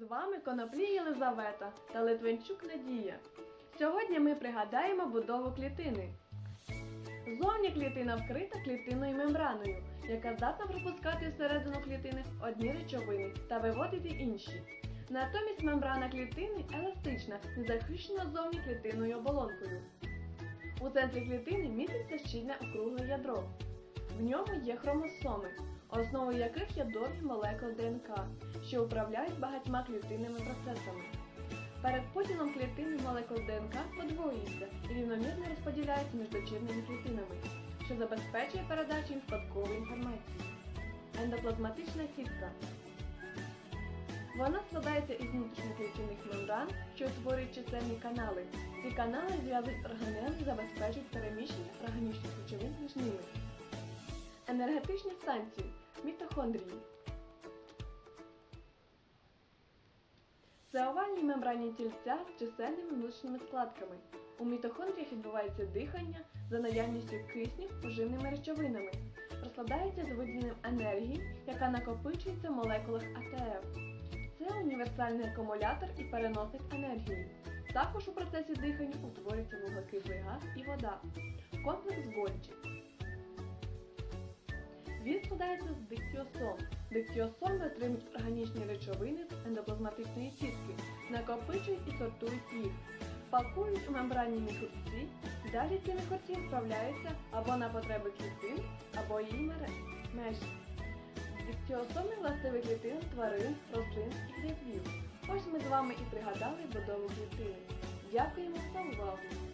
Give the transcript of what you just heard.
З вами Коноплі Єлизавета та Литвинчук Надія. Сьогодні ми пригадаємо будову клітини. Зовні клітина вкрита клітинною мембраною, яка здатна пропускати всередину клітини одні речовини та виводити інші. Натомість мембрана клітини еластична і захищена зовні клітинною оболонкою. У центрі клітини міститься щільне округле ядро. В ньому є хромосоми, основою яких є довгі молекули ДНК, що управляють багатьма клітинними процесами. Перед поділом клітини молекул ДНК подвоюються і рівномірно розподіляються між дочірними клітинами, що забезпечує передачу їм спадкової інформації. Ендоплазматична сітка. Вона складається із внутрішньоклітинних мембран, що утворюють чисельні канали. Ці канали зв'язують органель і забезпечують переміщення органічних речовин між ними. Енергетичні станції мітохондрії. Це овальні мембранні тільця з чисельними внутрішніми складками. У мітохондріях відбувається дихання за наявністю кисню поживними речовинами. Розкладається з виділенням енергії, яка накопичується в молекулах АТФ. Це універсальний акумулятор і переносить енергію. Також у процесі дихання утворюється вуглекислий газ і вода. Комплекс Гольчі. Він складається з диктіосом. Диктіосоми отримують органічні речовини з ендоплазматичної сітки, накопичують і сортують їх, пакують у мембранні міхурці, далі ці міхурці відправляються або на потреби клітин, або її межі. Диктіосоми властиві клітин тварин, рослин і грибів. Ось ми з вами і пригадали будову клітини. Дякуємо за увагу!